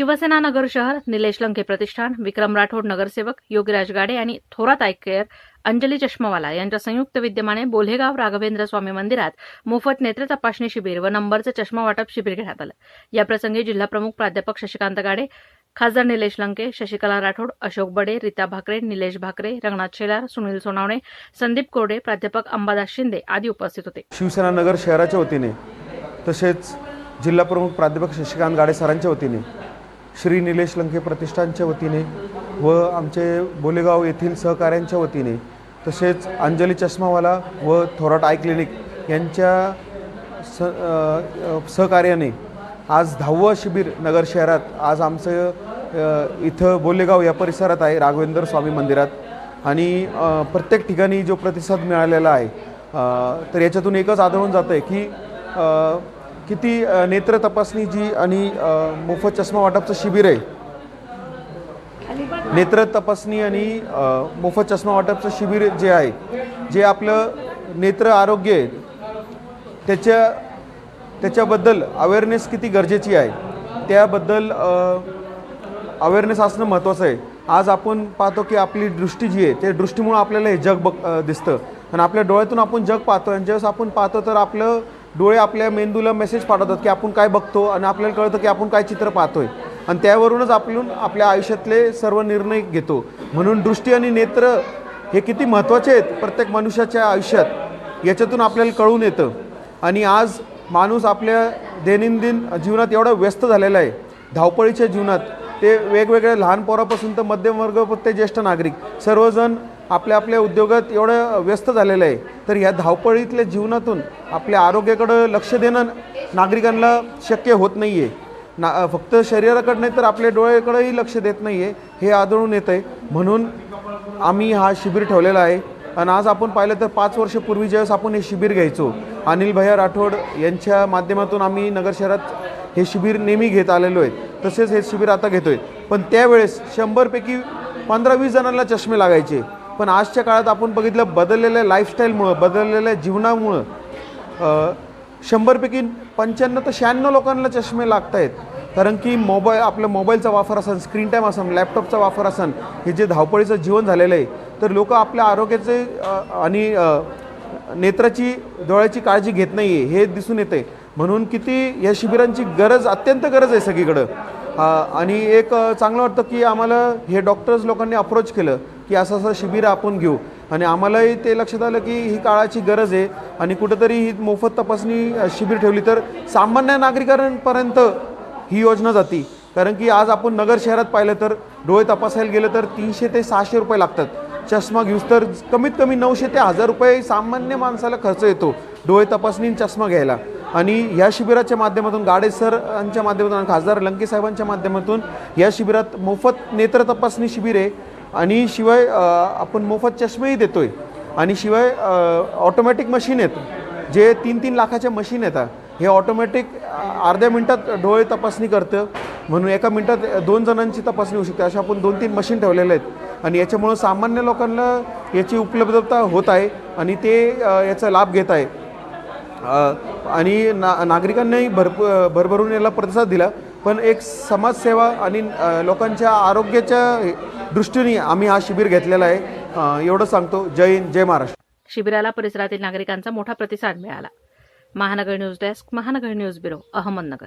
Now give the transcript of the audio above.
शिवसेना नगर शहर निलेश लंके प्रतिष्ठान विक्रम राठोड नगरसेवक योगीराज गाडे आणि थोरात आयकेअर अंजली चष्मावाला यांच्या संयुक्त विद्यमाने बोल्हेगाव राघवेंद्र स्वामी मंदिरात मोफत नेत्र तपासणी शिबिर व नंबरचं चष्मा वाटप शिबिर घेण्यात आलं. याप्रसंगी जिल्हाप्रमुख प्राध्यापक शशिकांत गाडे खासदार निलेश लंके शशिकला राठोड अशोक बडे रीता भाकरे निलेश भाकरे रंगनाथ शेलार सुनील सोनावणे संदीप कोरडे प्राध्यापक अंबादास शिंदे आदी उपस्थित होते. शिवसेना नगर शहराच्या वतीने तसेच जिल्हाप्रमुख प्राध्यापक शशिकांत गाडे सरांच्या वतीने श्री निलेश लंके प्रतिष्ठानच्या वतीने व आमचे बोलेगाव येथील सहकाऱ्यांच्या वतीने तसेच अंजली चष्मावाला व थोराट आय क्लिनिक यांच्या स सहकार्याने आज दहावं शिबिर नगर शहरात आज आमचं इथं बोलेगाव या परिसरात आहे राघवेंद्र स्वामी मंदिरात. आणि प्रत्येक ठिकाणी जो प्रतिसाद मिळालेला आहे तर याच्यातून एकच आढळून जातं आहे की किती नेत्र तपासणी जी आणि मोफत चष्मा वाटपचं शिबिर आहे? नेत्र तपासणी आणि मोफत चष्मा वाटपचं शिबिर जे आहे जे आपलं नेत्र आरोग्य आहे त्याच्या त्याच्याबद्दल अवेअरनेस किती गरजेची आहे? त्याबद्दल अवेअरनेस असणं महत्त्वाचं आहे. आज आपण पाहतो की आपली दृष्टी जी आहे त्या दृष्टीमुळं आपल्याला हे जग बघ दिसतं. आणि आपल्या डोळ्यातून आपण जग पाहतो आणि ज्यावेळेस आपण पाहतो तर आपलं डोळे आपल्या मेंदूला मेसेज पाठवतात की आपण काय बघतो आणि आपल्याला कळतं की आपण काय चित्र पाहतोय. आणि त्यावरूनच आपण आपल्या आयुष्यातले सर्व निर्णय घेतो. म्हणून दृष्टी आणि नेत्र हे किती महत्त्वाचे आहेत प्रत्येक मनुष्याच्या आयुष्यात याच्यातून आपल्याला कळून येतं. आणि आज माणूस आपल्या दैनंदिन जीवनात एवढा व्यस्त झालेला आहे. धावपळीच्या जीवनात ते वेगवेगळ्या लहान पोरापासून तर मध्यमवर्ग ते ज्येष्ठ नागरिक सर्वजण आपल्या आपल्या उद्योगात एवढं व्यस्त झालेलं आहे. तर ह्या धावपळीतल्या जीवनातून आपल्या आरोग्याकडं लक्ष देणं नागरिकांना शक्य होत नाही आहे ना फक्त शरीराकडे नाही तर आपल्या डोळ्याकडेही लक्ष देत नाही आहे हे आढळून येतं आहे म्हणून आम्ही हा शिबिर ठेवलेला आहे. आणि आज आपण पाहिलं तर पाच वर्षपूर्वी ज्यावेळेस आपण हे शिबिर घ्यायचो अनिल भैया राठोड यांच्या माध्यमातून आम्ही नगर शहरात हे शिबिर नेहमी घेत आलेलो आहे. तसेच हे शिबिर आता घेतो आहे पण त्यावेळेस शंभरपैकी पंधरा वीस जणांना चष्मे लागायचे. पण आजच्या काळात आपण बघितलं बदललेल्या लाईफस्टाईलमुळं बदललेल्या जीवनामुळं शंभरपैकी पंच्याण्णव ते शहाण्णव लोकांना चष्मे लागत आहेत कारण की मोबाईल आपल्या मोबाईलचा वापर असन स्क्रीन टाईम असन लॅपटॉपचा वापर असन हे जे धावपळीचं जीवन झालेलं आहे तर लोक आपल्या आरोग्याचे आणि नेत्राची डोळ्याची काळजी घेत नाही आहे हे दिसून येतं आहे म्हणून किती या शिबिरांची गरज अत्यंत गरज आहे सगळीकडं. आणि एक चांगलं वाटतं की आम्हाला हे डॉक्टर्स लोकांनी अप्रोच केलं की असं असं शिबिर आपण घेऊ. आणि आम्हालाही ते लक्षात आलं की ही काळाची गरज आहे आणि कुठंतरी ही मोफत तपासणी शिबिर ठेवली तर सामान्य नागरिकांपर्यंत ही योजना जाती. कारण की आज आपण नगर शहरात पाहिलं तर डोळे तपासायला गेलं तर तीनशे ते सहाशे रुपये लागतात. चष्मा घेऊस तर कमीत कमी नऊशे ते हजार रुपये सामान्य माणसाला खर्च येतो डोळे तपासणी चष्मा घ्यायला. आणि या शिबिराच्या माध्यमातून गाडे सरांच्या माध्यमातून आणि खासदार लंके साहेबांच्या माध्यमातून या शिबिरात मोफत नेत्र तपासणी शिबिर आहे. आणि शिवाय आपण मोफत चष्मेही देतोय. आणि शिवाय ऑटोमॅटिक मशीन आहेत. जे तीन तीन लाखाच्या मशीन येतात हे ऑटोमॅटिक अर्ध्या मिनटात डोळे तपासणी करतं. म्हणून एका मिनटात दोन जणांची तपासणी होऊ शकते. अशा आपण दोन तीन मशीन ठेवलेल्या आहेत. आणि याच्यामुळं सामान्य लोकांना याची उपलब्धता होत आहे. आणि ते याचा लाभ घेत आहे. आणि ना नागरिकांनाही भरप भरभरून याला प्रतिसाद दिला. पण एक समाजसेवा आणि लोकांच्या आरोग्याच्या दृष्टीने आम्ही हा शिबिर घेतलेला आहे. एवढं सांगतो. जय हिंद जय महाराष्ट्र. शिबिराला परिसरातील नागरिकांचा मोठा प्रतिसाद मिळाला. Mahanagar news desk Mahanagar news bureau Ahmednagar.